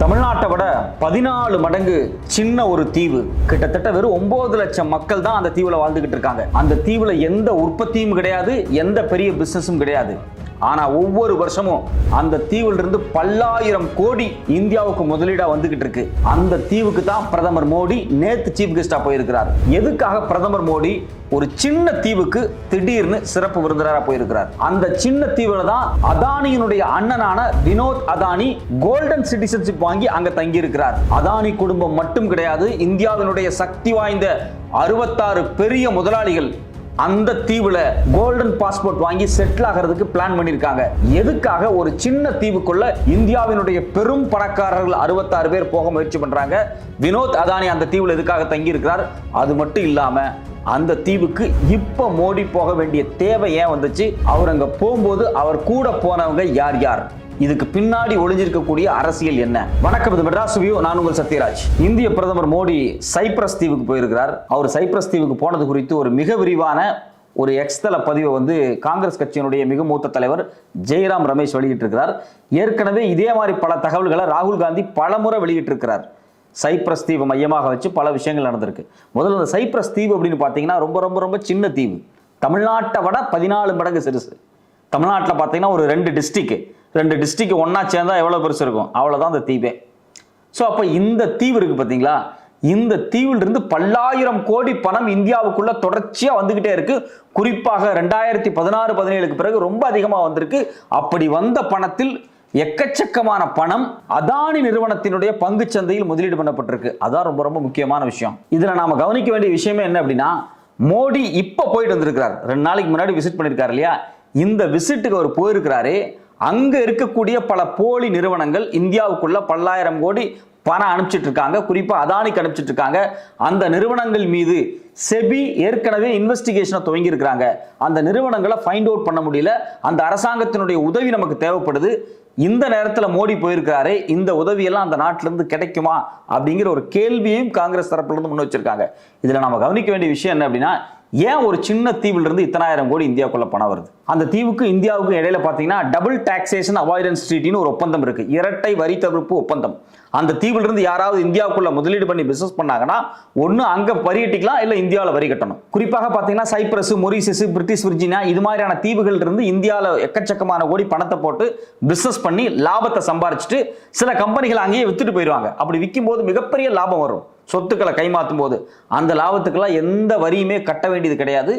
தமிழ்நாட்டை விட பதினாலு மடங்கு சின்ன ஒரு தீவு. கிட்டத்தட்ட வெறும் ஒன்பது லட்சம் மக்கள் தான் அந்த தீவுல வாழ்ந்துகிட்டு இருக்காங்க. அந்த தீவுல எந்த உற்பத்தியும் கிடையாது எந்த பெரிய பிசினஸும் கிடையாது. ஆனால் ஒவ்வொரு வருஷமும் அந்த தீவிலிருந்து பல்லாயிரம் கோடி இந்தியாவுக்கு முதலீடாக வந்துகிட்டு இருக்கு. அந்த தீவுக்கு தான் பிரதமர் மோடி நேத்து சீஃப் கெஸ்டாக போயிருக்கிறார். எதுக்காக பிரதமர் மோடி ஒரு சின்ன தீவுக்கு திடீர்னு சிறப்பு விருந்தினராக போயிருக்கிறார்? அந்த சின்ன தீவுல தான் அதானியினுடைய அண்ணனான வினோத் அதானி கோல்டன் சிட்டிசன்ஷிப் வாங்கி அங்க தங்கி இருக்கிறார் அதானி குடும்பம் மட்டும் கிடையாது இந்தியாவினுடைய சக்தி வாய்ந்த அறுபத்தாறு பெரிய முதலாளிகள் அந்த தீவுல கோல்டன் பாஸ்போர்ட் வாங்கி செட்டில் ஆகிறதுக்கு பிளான் பண்ணிருக்காங்க. எதுக்காக? ஒரு சின்ன தீவுக்குள்ள இந்தியாவினுடைய பெரும் பணக்காரர்கள் அறுபத்தாறு பேர் போக முயற்சி பண்றாங்க. வினோத் அதானி அந்த தீவுல எதுக்காக தங்கி இருக்கிறார் அது மட்டும் இல்லாம அந்த தீவுக்கு இப்ப மோடி போக வேண்டிய தேவை ஏன் வந்துச்சு? அவர் அங்க போகும்போது அவர் கூட போனவங்க யார் யார்? இதுக்கு பின்னாடி ஒளிஞ்சிருக்கக்கூடிய அரசியல் என்ன? வணக்கம் இது மெட்ராஸ் வியூ. நான் உங்கள் சத்யராஜ். இந்திய பிரதமர் மோடி சைப்ரஸ் தீவுக்கு போயிருக்கிறார். அவர் சைப்ரஸ் தீவுக்கு போனது குறித்து ஒரு மிக விரிவான ஒரு எக்ஸ்தல பதிவை வந்து காங்கிரஸ் கட்சியினுடைய மிக மூத்த தலைவர் ஜெயராம் ரமேஷ் வெளியிட்டிருக்கிறார். ஏற்கனவே இதே மாதிரி பல தகவல்களை ராகுல் காந்தி பலமுறை வெளியிட்டிருக்கிறார். சைப்ரஸ் தீவு மையமாக வச்சு பல விஷயங்கள் நடந்திருக்கு. முதல்ல இந்த சைப்ரஸ் தீவு அப்படின்னு பார்த்தீங்கன்னா ரொம்ப ரொம்ப ரொம்ப சின்ன தீவு. தமிழ்நாட்டை விட பதினாலு மடங்கு சிறுசு. தமிழ்நாட்டில் பார்த்தீங்கன்னா ஒரு ரெண்டு டிஸ்ட்ரிக்ட் ரெண்டு டிஸ்ட்ரிக்ட் ஒன்றா சேர்ந்தா எவ்வளோ பெருசு இருக்கும்? அவ்வளோதான் அந்த தீவே. ஸோ அப்போ இந்த தீவு இருக்கு பார்த்தீங்களா இந்த தீவிலிருந்து பல்லாயிரம் கோடி பணம் இந்தியாவுக்குள்ள தொடர்ச்சியாக வந்துகிட்டே இருக்கு. குறிப்பாக ரெண்டாயிரத்தி பதினாறு பதினேழுக்கு பிறகு ரொம்ப அதிகமாக வந்திருக்கு. அப்படி வந்த பணத்தில் எக்கச்சக்கமான பணம் அதானி நிறுவனத்தினுடைய பங்கு சந்தையில் முதலீடு பண்ணப்பட்டிருக்கு. அதான் ரொம்ப ரொம்ப முக்கியமான விஷயம். இதுல நாம கவனிக்க வேண்டிய விஷயமே என்ன அப்படின்னா மோடி இப்ப போயிட்டு வந்திருக்கிறார். ரெண்டு நாளைக்கு முன்னாடி விசிட் பண்ணியிருக்காரு இல்லையா? இந்த விசிட்டுக்கு அவர் போயிருக்கிறாரு. அங்க இருக்கக்கூடிய பல போலி நிறுவனங்கள் இந்தியாவுக்குள்ள பல்லாயிரம் கோடி பணம் அனுப்பிச்சிட்டு இருக்காங்க குறிப்பா அதானிக்கு அனுப்பிச்சிட்டு இருக்காங்க அந்த நிறுவனங்கள் மீது செபி ஏற்கனவே இன்வெஸ்டிகேஷனை துவங்கி இருக்கிறாங்க அந்த நிறுவனங்களை ஃபைண்ட் அவுட் பண்ண முடியல. அந்த அரசாங்கத்தினுடைய உதவி நமக்கு தேவைப்படுது. இந்த நேரத்தில் மோடி போயிருக்காரு இந்த உதவியெல்லாம் அந்த நாட்டிலிருந்து கிடைக்குமா? அப்படிங்கிற ஒரு கேள்வியையும் காங்கிரஸ் தரப்புலேருந்து முன் வச்சிருக்காங்க. இதில் நம்ம கவனிக்க வேண்டிய விஷயம் என்ன அப்படின்னா ஏன் ஒரு சின்ன தீவிலிருந்து இத்தனாயிரம் கோடி இந்தியாவுக்குள்ள பணம் வருது? அந்த தீவுக்கு இந்தியாவுக்கும் இடையில பார்த்தீங்கன்னா டபுள் டாக்ஸேஷன் அவாய்டன்ஸ் ட்ரீட்டின்னு ஒரு ஒப்பந்தம் இருக்கு. இரட்டை வரி தவிர்ப்பு ஒப்பந்தம். அந்த தீவுல இருந்து யாராவது இந்தியாவுக்குள்ள முதலீடு பண்ணி பிசினஸ் பண்ணாங்கன்னா ஒன்று அங்க வரி கட்டிக்கலாம் இல்ல இந்தியாவில் வரி கட்டணும். குறிப்பாக பாத்தீங்கன்னா சைப்ரஸ் மொரிசஸ் பிரிட்டிஷ் விர்ஜினியா இது மாதிரியான தீவுகள் இருந்து இந்தியாவில் எக்கச்சக்கமான கோடி பணத்தை போட்டு பிசினஸ் பண்ணி லாபத்தை சம்பாரிச்சுட்டு சில கம்பெனிகள் அங்கேயே வித்துட்டு போயிடுவாங்க. அப்படி விற்கும் போது மிகப்பெரிய லாபம் வரும். சொத்துக்களை கைமாற்றும் போது அந்த லாபத்துக்கெல்லாம் எந்த வரியுமே கட்ட வேண்டியது கிடையாது.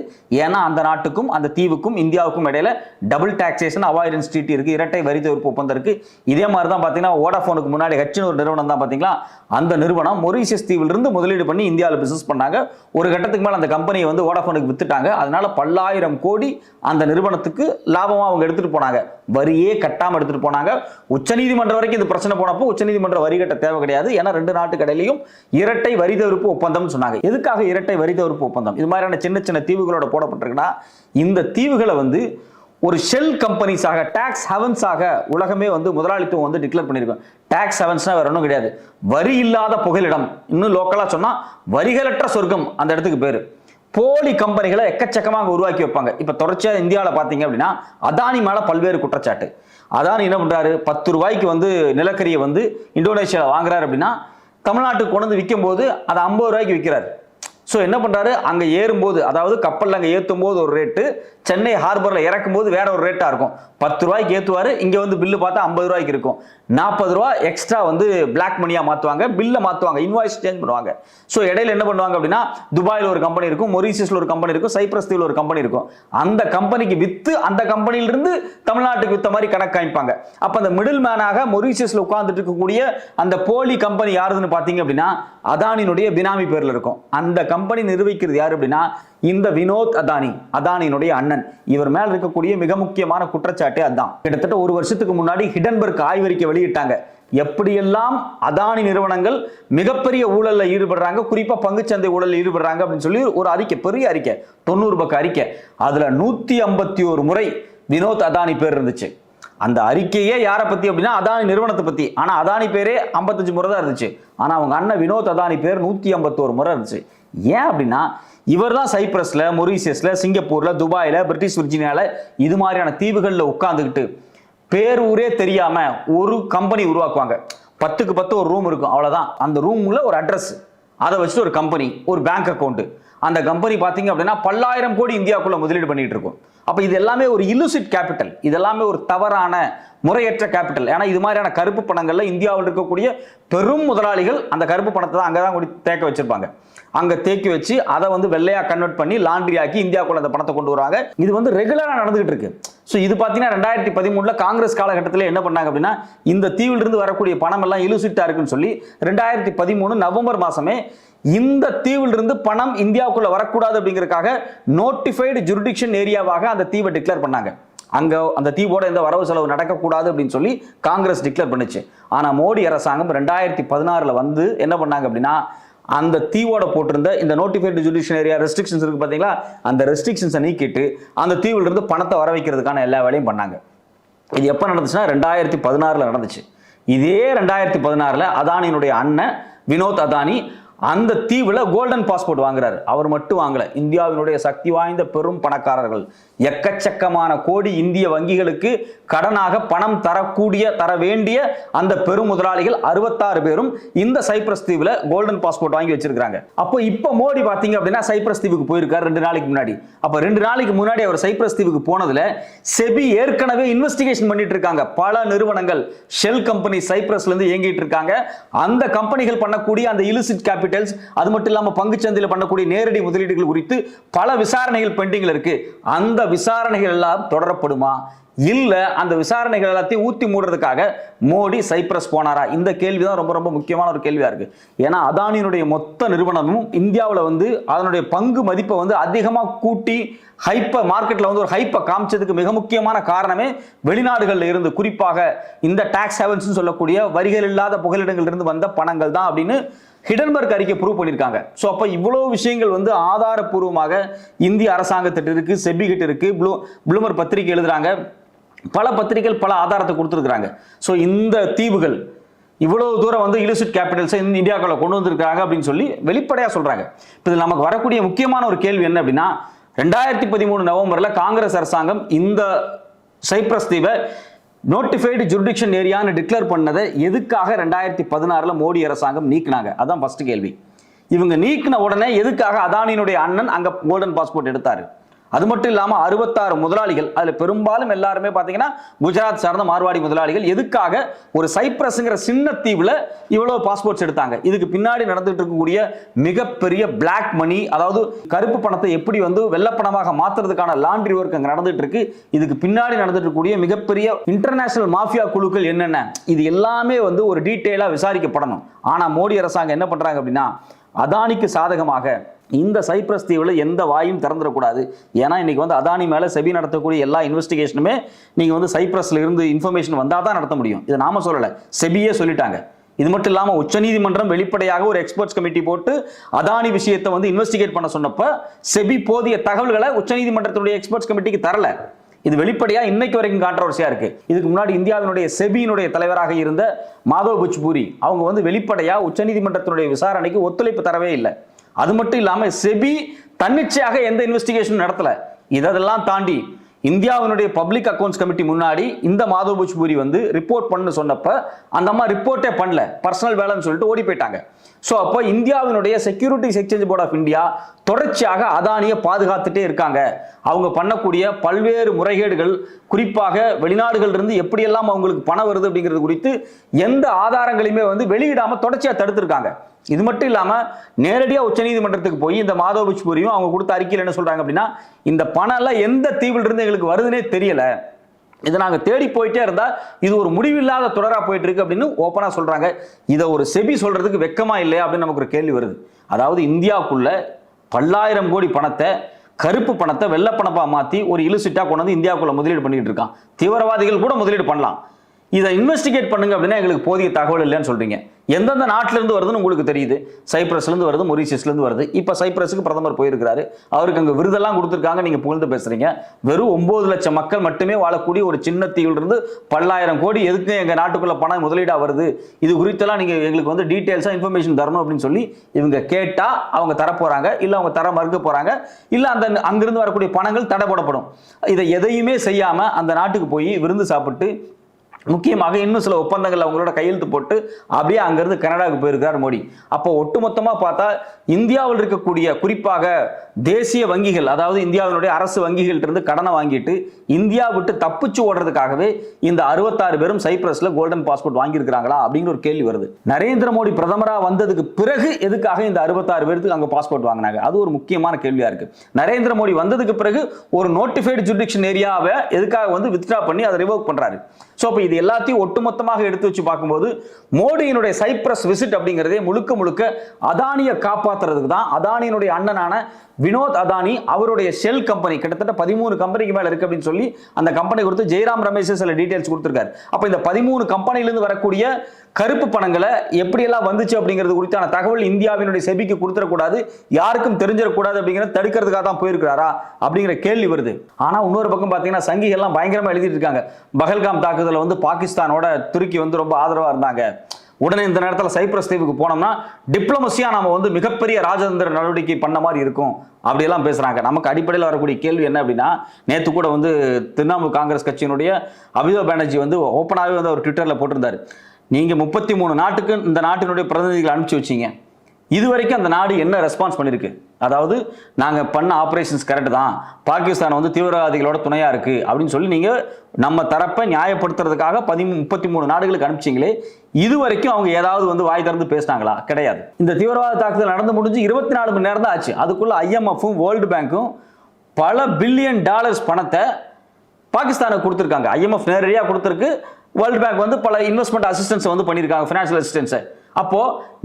ஏன்னா அந்த நாட்டுக்கும் அந்த தீவுக்கும் இந்தியாவுக்கும் இடையில டபுள் டாக்ஸேஷன் அவாய்டன்ஸ் ட்ரீட்டி இருக்கு இரட்டை வரி தவிர்ப்பு ஒப்பந்தம் இருக்கு. இதே மாதிரி தான் பார்த்தீங்கன்னா ஓடாஃபோனுக்கு முன்னாடி ஹெச்னு ஒரு நிறுவனம் தான் பார்த்தீங்களா அந்த நிறுவனம் மொரீஷியஸ் தீவிலிருந்து முதலீடு பண்ணி இந்தியாவில் பிசினஸ் பண்ணாங்க. ஒரு கட்டத்துக்கு மேலே அந்த கம்பெனியை வந்து ஓடாஃபோனுக்கு வித்துட்டாங்க. அதனால பல்லாயிரம் கோடி அந்த நிறுவனத்துக்கு லாபமாக அவங்க எடுத்துட்டு போனாங்க. வரியே கட்டாமல் எடுத்துட்டு போனாங்க. உச்சநீதிமன்றம் வரைக்கும் இந்த பிரச்சனை போனப்போ உச்சநீதிமன்ற வரி கட்ட தேவை கிடையாது. ஏன்னா ரெண்டு நாட்டு கடையிலையும் இரட்டை வரி தவிர்ப்பு ஒப்பந்தம் சொன்னாங்க. எதுக்காக இரட்டை வரி தவிர்ப்பு ஒப்பந்தம்? இது மாதிரியான சின்ன சின்ன தீவுகளோட போடப்பட்டிருக்குன்னா இந்த தீவுகளை வந்து ஒரு ஷெல் கம்பெனிஸாக டேக்ஸ் ஹெவன்ஸாக உலகமே வந்து முதலாளித்துவம் வந்து டிக்ளேர் பண்ணியிருக்கோம். டேக்ஸ் ஹெவன்ஸ்னால் வேறு ஒன்றும் கிடையாது. வரி இல்லாத புகலிடம். இன்னும் லோக்கலாக சொன்னால் வரிகளற்ற சொர்க்கம் அந்த இடத்துக்கு பேர். போலி கம்பெனிகளை எக்கச்சக்கமாக உருவாக்கி வைப்பாங்க. இப்போ தொடர்ச்சியாக இந்தியாவில் பார்த்தீங்க அப்படின்னா அதானி மேலே பல்வேறு குற்றச்சாட்டு. அதானி என்ன பண்ணுறாரு பத்து ரூபாய்க்கு வந்து நிலக்கரியை வந்து இந்தோனேஷியாவில் வாங்குறாரு அப்படின்னா தமிழ்நாட்டுக்கு கொண்டு வந்து விற்கும் போது அதை ஐம்பது ரூபாய்க்கு விற்கிறாரு ஸோ என்ன பண்ணுறாரு அங்கே ஏறும்போது அதாவது கப்பலில் அங்கே ஏற்றும் போது ஒரு ரேட்டு சென்னை ஹார்பரில் இறக்கும் போது வேற ஒரு ரேட்டாக இருக்கும். பத்து ரூபாய்க்கு ஏற்றுவார் இங்கே வந்து பில்லு பார்த்தா ஐம்பது ரூபாய்க்கு இருக்கும். நாற்பது ரூபா எக்ஸ்ட்ரா வந்து பிளாக் மணியாக மாற்றுவாங்க பில்லை மாற்றுவாங்க இன்வாய்ஸ் சேஞ்ச் பண்ணுவாங்க. ஸோ இடையில என்ன பண்ணுவாங்க அப்படின்னா துபாயில் ஒரு கம்பெனி இருக்கும் மொரீசியஸில் ஒரு கம்பெனி இருக்கும் சைப்ரஸ் தீவில் ஒரு கம்பெனி இருக்கும். அந்த கம்பெனிக்கு விற்று அந்த கம்பெனியிலிருந்து தமிழ்நாட்டுக்கு விற்ற மாதிரி கணக்கு காமிப்பாங்க. அப்போ அந்த மிடில் மேனாக மொரிசியஸில் உட்கார்ந்துட்டு இருக்கக்கூடிய அந்த போலி கம்பெனி யாருதுன்னு பார்த்தீங்க அப்படின்னா அதானினுடைய பினாமி பேரில் இருக்கும். அந்த கம்பெனி நிர்வகிக்கிறது யார் அப்படின்னா இந்த வினோத் அதானி அதானியினுடைய அண்ணன். இவர் மேல் இருக்கக்கூடிய மிக முக்கியமான குற்றச்சாட்டே அதான். கிட்டத்தட்ட ஒரு வருஷத்துக்கு முன்னாடி ஹிடன்பர்க் ஆய்வறிக்கை வெளியிட்டாங்க. எப்படியெல்லாம் அதானி நிறுவனங்கள் மிகப்பெரிய ஊழலில் ஈடுபடுறாங்க குறிப்பா பங்குச்சந்தை ஊழலில் ஈடுபடுறாங்க அப்படின்னு சொல்லி ஒரு அறிக்கை பெரிய அறிக்கை தொண்ணூறு பக்க அறிக்கை. அதுல நூத்தி ஐம்பத்தி ஒரு முறை வினோத் அதானி பேர் இருந்துச்சு. அந்த அறிக்கையே யாரை பத்தி அப்படின்னா அதானி நிறுவனத்தை பத்தி. ஆனா அதானி பேரே ஐம்பத்தஞ்சு முறை தான் இருந்துச்சு. ஆனா அவங்க அண்ணன் வினோத் அதானி பேர் நூத்தி ஐம்பத்தோரு முறை இருந்துச்சு. ஏன் அப்படின்னா இவர் தான் சைப்ரஸ்ல மொரீசியஸ்ல சிங்கப்பூர்ல துபாயில பிரிட்டிஷ் விர்ஜினியால இது மாதிரியான தீவுகளில் உட்காந்துக்கிட்டு பேர் ஊரே தெரியாம ஒரு கம்பெனி உருவாக்குவாங்க. பத்துக்கு பத்து ஒரு ரூம் இருக்கும் அவ்வளவுதான். அந்த ரூம்ல ஒரு அட்ரஸ் அதை வச்சுட்டு ஒரு கம்பெனி ஒரு பேங்க் அக்கௌண்ட் அந்த கம்பெனி பார்த்தீங்க அப்படின்னா பல்லாயிரம் கோடி இந்தியாவுக்குள்ள முதலீடு பண்ணிட்டு இருக்கும். அப்போ இது எல்லாமே ஒரு இலுசிட் கேபிட்டல் இது எல்லாமே ஒரு தவறான முறையற்ற கேபிட்டல் ஏன்னா இது மாதிரியான கருப்பு பணங்களில் இந்தியாவில் இருக்கக்கூடிய பெரும் முதலாளிகள் அந்த கருப்பு பணத்தை தான் அங்கே தான் கூடி தேக்க வச்சிருப்பாங்க. அங்கே தேக்கி வச்சு அதை வந்து வெள்ளையாக கன்வெர்ட் பண்ணி லாண்ட்ரி ஆக்கி இந்தியாவுக்குள்ள அந்த பணத்தை கொண்டு வராங்க இது வந்து ரெகுலராக நடந்துகிட்டு இருக்கு. ஸோ இது பார்த்தீங்கன்னா ரெண்டாயிரத்தி பதிமூணில் காங்கிரஸ் காலகட்டத்தில் என்ன பண்ணாங்க அப்படின்னா இந்த தீவிலிருந்து வரக்கூடிய பணம் எல்லாம் இலுசிட்டா இருக்குன்னு சொல்லி ரெண்டாயிரத்தி பதிமூணு நவம்பர் மாதமே இந்த தீவிலிருந்து பணம் இந்தியாவுக்குள்ள வரக்கூடாது அப்படிங்கிறதுக்காக நோட்டிஃபைடு ஜுரிடிக்ஷன் ஏரியாவாக அந்த தீவை டிக்ளேர் பண்ணாங்க. அங்கே அந்த தீவோட எந்த வரவு செலவு நடக்கக்கூடாது அப்படின்னு சொல்லி காங்கிரஸ் டிக்ளேர் பண்ணுச்சு. ஆனால் மோடி அரசாங்கம் ரெண்டாயிரத்தி பதினாறில் வந்து என்ன பண்ணாங்க அப்படின்னா அந்த தீவோட போட்டிருந்த இந்த நோட்டிஃபைடு ஜுடிஷியல் ஏரியா ரெஸ்ட்ரிக்ஷன்ஸ் இருக்கு பார்த்தீங்களா அந்த ரெஸ்ட்ரிக்ஷன்ஸை நீக்கிட்டு அந்த தீவுல இருந்து பணத்தை வர வைக்கிறதுக்கான எல்லா வேலையும் பண்ணாங்க. இது எப்போ நடந்துச்சுன்னா ரெண்டாயிரத்தி பதினாறில் நடந்துச்சு. இதே ரெண்டாயிரத்தி பதினாறில் அதானியினுடைய அண்ணன் வினோத் அதானி அந்த தீவுல கோல்டன் பாஸ்போர்ட் வாங்குறாரு. அவர் மட்டும் வாங்கல. இந்தியாவினுடைய சக்தி வாய்ந்த பெரும் பணக்காரர்கள். எக்கச்சக்கமான கோடி இந்திய வங்கிகளுக்கு கடனாக பணம் தரக்கூடிய தர வேண்டிய அந்த பெரும் முதலாளிகள் அறுபத்தாறு பேரும் இந்த சைப்ரஸ் தீவுல கோல்டன் பாஸ்போர்ட் வாங்கி வச்சிருக்காங்க அப்போ இப்போ மோடி பாத்தீங்க அப்படின்னா சைப்ரஸ் தீவுக்கு போயிருக்காரு ரெண்டு நாளைக்கு முன்னாடி. அப்ப ரெண்டு நாளைக்கு முன்னாடி அவர் சைப்ரஸ் தீவுக்கு போனதுல செபி ஏற்கனவே இன்வெஸ்டிகேஷன் பண்ணிட்டு இருக்காங்க. பல நிறுவனங்கள் ஷெல் கம்பெனி சைப்ரஸ்ல இருந்து இயங்கிட்டு இருக்காங்க. அந்த கம்பெனிகள் பண்ணக்கூடிய அந்த இலிசிட் கேபிட்டல்ஸ் அது மட்டும் இல்லாமல் பங்குச்சந்தையில் பண்ணக்கூடிய நேரடி முதலீடுகள் குறித்து பல விசாரணைகள் பெண்டிங்கில் இருக்கு. அந்த விசாரணைகள் எல்லாம் தொடரப்படுமா? இல்லை அந்த விசாரணைகள் எல்லாத்தையும் ஊற்றி மூடுறதுக்காக மோடி சைப்ரஸ் போனாரா? இந்த கேள்வி தான் ரொம்ப ரொம்ப முக்கியமான ஒரு கேள்வியாக இருக்குது ஏன்னா அதானியினுடைய மொத்த நிறுவனமும் இந்தியாவில் வந்து அதனுடைய பங்கு மதிப்பை வந்து அதிகமாக கூட்டி ஹைப்பை மார்க்கெட்டில் வந்து ஒரு ஹைப்பை காமிச்சதுக்கு மிக முக்கியமான காரணமே வெளிநாடுகளில் இருந்து. குறிப்பாக இந்த டாக்ஸ் ஹெவன்ஸ் சொல்லக்கூடிய வரிகள் இல்லாத புகலிடங்கள் இருந்து வந்த பணங்கள் தான் அப்படின்னு ஹிடன்பர்க் அறிக்கை ப்ரூவ் பண்ணியிருக்காங்க. ஸோ அப்போ இவ்வளோ விஷயங்கள் வந்து ஆதாரப்பூர்வமாக இந்திய அரசாங்கத்திட்ட இருக்கு செபி கிட்ட இருக்கு. ப்ளூ ப்ளூமர் பத்திரிகை எழுதுறாங்க. பல பத்திரிகைகள் பல ஆதாரத்தை கொடுத்துருக்குறாங்க. ஸோ இந்த தீவுகள் இவ்வளவு தூரம் வந்து இலிசிட் கேபிட்டல்ஸை இந்த கொண்டு வந்திருக்காங்க அப்படின்னு சொல்லி வெளிப்படையாக சொல்றாங்க. இப்போ இதில் நமக்கு வரக்கூடிய முக்கியமான ஒரு கேள்வி என்ன அப்படின்னா ரெண்டாயிரத்தி பதிமூணு நவம்பரில் காங்கிரஸ் அரசாங்கம் இந்த சைப்ரஸ் தீவை நோட்டிஃபைடு ஜுரிடிக்ஷன் ஏரியான்னு டிக்ளேர் பண்ணதை எதுக்காக ரெண்டாயிரத்தி பதினாறில் மோடி அரசாங்கம் நீக்கினாங்க? அதான் ஃபர்ஸ்ட் கேள்வி. இவங்க நீக்கின உடனே எதுக்காக அதானியினுடைய அண்ணன் அங்கே கோல்டன் பாஸ்போர்ட் எடுத்தாரு? அது மட்டும் இல்லாமல் அறுபத்தாறு முதலாளிகள் அதில் பெரும்பாலும் எல்லாருமே பார்த்தீங்கன்னா குஜராத் சார்ந்த மார்வாடி முதலாளிகள். எதுக்காக? ஒரு சைப்ரஸ்ங்கிற சின்ன தீவில் இவ்வளோ பாஸ்போர்ட்ஸ் எடுத்தாங்க. இதுக்கு பின்னாடி நடந்துட்டு இருக்கக்கூடிய மிகப்பெரிய பிளாக் மணி அதாவது கருப்பு பணத்தை எப்படி வந்து வெள்ளப்பணமாக மாற்றுறதுக்கான லாண்ட்ரி ஒர்க் அங்கே நடந்துட்டு இருக்கு. இதுக்கு பின்னாடி நடந்துட்டு இருக்கக்கூடிய மிகப்பெரிய இன்டர்நேஷனல் மாஃபியா குழுக்கள் என்னென்ன? இது எல்லாமே வந்து ஒரு டீட்டெயிலாக விசாரிக்கப்படணும். ஆனால் மோடி அரசாங்கம் என்ன பண்ணுறாங்க அப்படின்னா அதானிக்கு சாதகமாக இந்த சைப்ரஸ் தீவில் எந்த வாயும் திறந்துடக்கூடாது. ஏன்னா இன்றைக்கி வந்து அதானி மேலே செபி நடத்தக்கூடிய எல்லா இன்வெஸ்டிகேஷனுமே நீங்கள் வந்து சைப்ரஸில் இருந்து இன்ஃபர்மேஷன் வந்தால் தான் நடத்த முடியும். இது நாம சொல்லலை. செபியே சொல்லிட்டாங்க. இது மட்டும் இல்லாமல் உச்சநீதிமன்றம் வெளிப்படையாக ஒரு எக்ஸ்பர்ட்ஸ் கமிட்டி போட்டு அதானி விஷயத்தை வந்து இன்வெஸ்டிகேட் பண்ண சொன்னப்ப செபி போதிய தகவல்களை உச்சநீதிமன்றத்தினுடைய எக்ஸ்பர்ட்ஸ் கமிட்டிக்கு தரல. இது வெளிப்படையாக இன்னைக்கு வரைக்கும் கான்ட்ரவர்சியாக இருக்கு. இதுக்கு முன்னாடி இந்தியாவினுடைய செபியினுடைய தலைவராக இருந்த மாதவ் புச்பூரி அவங்க வந்து வெளிப்படையாக உச்சநீதிமன்றத்தினுடைய விசாரணைக்கு ஒத்துழைப்பு தரவே இல்லை. அது மட்டும் இல்லாமல் செபி தன்னிச்சையாக எந்த இன்வெஸ்டிகேஷன் நடத்தலை. இதெல்லாம் தாண்டி இந்தியாவினுடைய பப்ளிக் அக்கௌண்ட்ஸ் கமிட்டி முன்னாடி இந்த மாதவ் பூஜ்பூரி வந்து ரிப்போர்ட் பண்ணு சொன்னப்ப அந்த அம்மா ரிப்போர்ட்டே பண்ணல. பர்சனல் வேலைன்னு சொல்லிட்டு ஓடி போயிட்டாங்க. ஸோ அப்போ இந்தியாவினுடைய securities exchange board of India தொடர்ச்சியாக அதானியை பாதுகாத்துட்டே இருக்காங்க. அவங்க பண்ணக்கூடிய பல்வேறு முறைகேடுகள் குறிப்பாக வெளிநாடுகளிலிருந்து எப்படியெல்லாம் அவங்களுக்கு பணம் வருது அப்படிங்கிறது குறித்து எந்த ஆதாரங்களையுமே வந்து வெளியிடாமல் தொடர்ச்சியாக தடுத்திருக்காங்க. இது மட்டும் இல்லாமல் நேரடியாக உச்சநீதிமன்றத்துக்கு போய் இந்த மாதவ் அவங்க கொடுத்த அறிக்கையில் என்ன சொல்கிறாங்க அப்படின்னா இந்த பணம் எல்லாம் எந்த தீவிலிருந்து எங்களுக்கு வருதுன்னே தெரியலை. இதை நாங்கள் தேடி போயிட்டே இருந்தால் இது ஒரு முடிவில்லாத தொடராக போயிட்டு இருக்கு அப்படின்னு ஓப்பனாக சொல்கிறாங்க இதை ஒரு செபி சொல்கிறதுக்கு வெக்கமாக இல்லையா அப்படின்னு நமக்கு ஒரு கேள்வி வருது. அதாவது இந்தியாவுக்குள்ள பல்லாயிரம் கோடி பணத்தை கருப்பு பணத்தை வெள்ளை பணப்பா மாத்தி ஒரு இலுசிட்டா கொண்டு வந்து இந்தியாவுக்குள்ள முதலீடு பண்ணிட்டு இருக்கான். தீவிரவாதிகள் கூட முதலீடு பண்ணலாம். இதை இன்வெஸ்டிகேட் பண்ணுங்க அப்படின்னா எங்களுக்கு போதிய தகவல் இல்லைன்னு சொல்றீங்க. எந்தெந்த நாட்டிலிருந்து வருதுன்னு உங்களுக்கு தெரியுது. சைப்ரஸ்லேருந்து வருது மொரிஷியஸ்லேருந்து வருது. இப்போ சைப்ரஸுக்கு பிரதமர் போயிருக்கிறாரு. அவருக்கு அங்கே விருதெல்லாம் கொடுத்துருக்காங்க நீங்கள் புகழ்ந்து பேசுகிறீங்க வெறும் ஒம்பது லட்சம் மக்கள் மட்டுமே வாழக்கூடிய ஒரு சின்ன தீவிலிருந்து பல்லாயிரம் கோடி எதுக்கு எங்கள் நாட்டுக்குள்ளே பணம் முதலீடாக வருது? இது குறித்தெல்லாம் நீங்கள் எங்களுக்கு வந்து டீட்டெயில்ஸாக இன்ஃபர்மேஷன் தரணும் அப்படின்னு சொல்லி இவங்க கேட்டால் அவங்க தர இல்லை அவங்க தர மறுக்க போகிறாங்க இல்லை அந்த அங்கிருந்து வரக்கூடிய பணங்கள் தடை போடப்படும் இதை எதையுமே செய்யாமல் அந்த நாட்டுக்கு போய் விருந்து சாப்பிட்டு முக்கியமாக இன்னும் சில ஒப்பந்தங்கள் அவங்களோட கையெழுத்து போட்டு அப்படியே அங்கிருந்து கனடாவுக்கு போயிருக்கிறார் மோடி. அப்போ ஒட்டுமொத்தமாக பார்த்தா இந்தியாவில் இருக்கக்கூடிய குறிப்பாக தேசிய வங்கிகள் அதாவது இந்தியாவினுடைய அரசு வங்கிகள்ட்டிருந்து இருந்து கடனை வாங்கிட்டு இந்தியா விட்டு தப்பிச்சு ஓடுறதுக்காகவே இந்த அறுபத்தாறு பேரும் சைப்ரஸில் கோல்டன் பாஸ்போர்ட் வாங்கியிருக்கிறாங்களா அப்படிங்கிற ஒரு கேள்வி வருது. நரேந்திர மோடி பிரதமராக வந்ததுக்கு பிறகு எதுக்காக இந்த அறுபத்தாறு பேருக்கு அங்கே பாஸ்போர்ட் வாங்கினாங்க? அது ஒரு முக்கியமான கேள்வியாக இருக்குது நரேந்திர மோடி வந்ததுக்கு பிறகு ஒரு நோட்டிஃபைடு ஜுடிக்ஷன் ஏரியாவை எதுக்காக வந்து வித்ட்ரா பண்ணி அதை ரிவோக் பண்ணுறாரு ஸோ அப்போ இது எல்லாத்தையும் ஒட்டுமொத்தமாக எடுத்து வச்சு பார்க்கும்போது மோடியினுடைய சைப்ரஸ் விசிட் அப்படிங்கிறதே முழுக்க முழுக்க அதானியை காப்பாத்துறதுக்கு தான். அதானியினுடைய அண்ணனான வினோத் அதானி அவருடைய ஷெல் கம்பெனி கிட்டத்தட்ட பதிமூணு கம்பெனிக்கு மேலே இருக்கு அப்படின்னு சொல்லி அந்த கம்பெனி கொடுத்து ஜெயராம் ரமேஷ் சில டீட்டெயில்ஸ் கொடுத்துருக்காரு. அப்போ இந்த பதிமூணு கம்பெனிலேருந்து வரக்கூடிய கருப்பு பணங்களை எப்படியெல்லாம் வந்துச்சு அப்படிங்கிறது குறித்தான தகவல் இந்தியாவினுடைய செபிக்கு கொடுத்துடக்கூடாது யாருக்கும் தெரிஞ்சிடக்கூடாது அப்படிங்கிறத தடுக்கிறதுக்காக தான் போயிருக்கிறாரா அப்படிங்கிற கேள்வி வருது. ஆனால் இன்னொரு பக்கம் பார்த்தீங்கன்னா சங்கிகள்லாம் பயங்கரமாக எழுதிட்டு இருக்காங்க. பகல்காம் தாக்குதலில் வந்து பாகிஸ்தானோட துருக்கி வந்து ரொம்ப ஆதரவாக இருந்தாங்க. உடனே இந்த நேரத்தில் சைப்ரஸ் தீவுக்கு போனோம்னா டிப்ளமசியாக நாம வந்து மிகப்பெரிய ராஜதந்திர நடவடிக்கை பண்ண மாதிரி இருக்கும். அப்படியெல்லாம் பேசுகிறாங்க நமக்கு அடிப்படையில் வரக்கூடிய கேள்வி என்ன அப்படின்னா நேற்று கூட வந்து திரிணாமுல் காங்கிரஸ் கட்சியினுடைய அபிதா பானர்ஜி வந்து ஓப்பனாகவே வந்து அவர் ட்விட்டரில் போட்டிருந்தாரு. நீங்கள் முப்பத்தி மூணு நாட்டுக்கு இந்த நாட்டினுடைய பிரதிநிதிகளை அனுப்பிச்சி வச்சீங்க. இது வரைக்கும் அந்த நாடு என்ன ரெஸ்பான்ஸ் பண்ணியிருக்கு அதாவது நாங்கள் பண்ண ஆப்ரேஷன்ஸ் கரெக்டு தான். பாகிஸ்தான் வந்து தீவிரவாதிகளோட துணையாக இருக்குது அப்படின்னு சொல்லி நீங்கள் நம்ம தரப்பை நியாயப்படுத்துறதுக்காக பதி முப்பத்தி மூணு நாடுகளுக்கு அனுப்பிச்சிங்களே இது வரைக்கும் அவங்க ஏதாவது வந்து வாய் திறந்து பேசினாங்களா? கிடையாது. இந்த தீவிரவாத தாக்குதல் நடந்து முடிஞ்சு இருபத்தி நாலு மணி நேரம் தான் ஆச்சு. அதுக்குள்ள ஐஎம்எஃப்பும் வேர்ல்டு பேங்க்கும் பல பில்லியன் டாலர்ஸ் பணத்தை பாகிஸ்தானுக்கு கொடுத்துருக்காங்க. ஐஎம்எஃப் நேரடியாக கொடுத்துருக்கு. வேர்ல்டு பேங்க் வந்து பல இன்வெஸ்ட்மெண்ட் அசிஸ்டன்ஸ் வந்து பண்ணியிருக்காங்க ஃபினான்ஷியல் அசிஸ்டன்ஸை அப்போ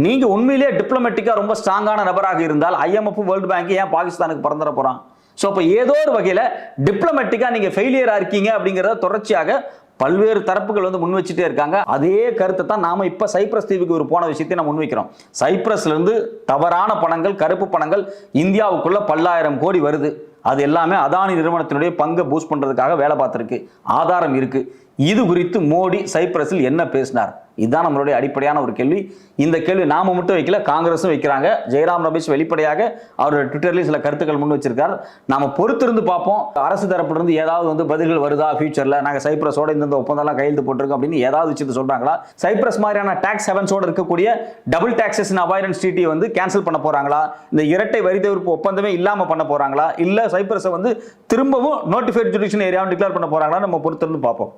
நீங்க உண்மையிலேயே டிப்ளமேட்டிக்கா ரொம்ப ஸ்ட்ராங்கான நபராக இருந்தால் ஐஎம்எஃப் வேர்ல்டு பேங்க் ஏன் பாகிஸ்தானுக்கு பிறந்துட போறான்? ஸோ அப்போ ஏதோ ஒரு வகையில் டிப்ளமேட்டிக்காக நீங்க ஃபெயிலியரா இருக்கீங்க அப்படிங்கிறத தொடர்ச்சியாக பல்வேறு தரப்புகள் வந்து முன் வச்சுட்டே இருக்காங்க. அதே கருத்தை தான் நாம இப்ப சைப்ரஸ் தீவுக்கு ஒரு போன விஷயத்தை நம்ம முன்வைக்கிறோம். சைப்ரஸ்ல இருந்து தவறான பணங்கள் கருப்பு பணங்கள் இந்தியாவுக்குள்ள பல்லாயிரம் கோடி வருது. அது எல்லாமே அதானி நிறுவனத்தினுடைய பங்கை பூஸ்ட் பண்ணுறதுக்காக வேலை பார்த்துருக்கு. ஆதாரம் இருக்குது இது குறித்து மோடி சைப்ரஸில் என்ன பேசினார்? இதுதான் நம்மளுடைய அடிப்படையான ஒரு கேள்வி. இந்த கேள்வி நாம மட்டும் வைக்கல காங்கிரஸும் வைக்கிறாங்க. ஜெயராம் ரமேஷ் வெளிப்படையாக அவரோட ட்விட்டர்லேயும் சில கருத்துக்கள் முன் வச்சிருக்கார். நாம பொறுத்திருந்து பார்ப்போம். அரசு தரப்பிலிருந்து ஏதாவது வந்து பதில்கள் வருதா ஃபியூச்சர்ல நாங்கள் சைப்ரஸோட இந்த ஒப்பந்தம்லாம் கையெழுத்து போட்டிருக்கோம் அப்படின்னு ஏதாவது விஷயத்தை சொல்றாங்களா? சைப்ரஸ் மாதிரியான டாக்ஸ் ஹெவன்ஸோட இருக்கக்கூடிய டபுள் டாக்ஸேஷன் அவாய்டன்ஸ் டிடியை வந்து கேன்சல் பண்ண போறாங்களா? இந்த இரட்டை வரி தவிர்ப்பு ஒப்பந்தமே இல்லாம பண்ண போறாங்களா? இல்ல சைப்ரஸை வந்து திரும்பவும் நோட்டிஃபைட் ஜுடிஷன் ஏரியாவும் டிக்ளேர் பண்ண போறாங்களா நம்ம பொறுத்திருந்து பார்ப்போம்.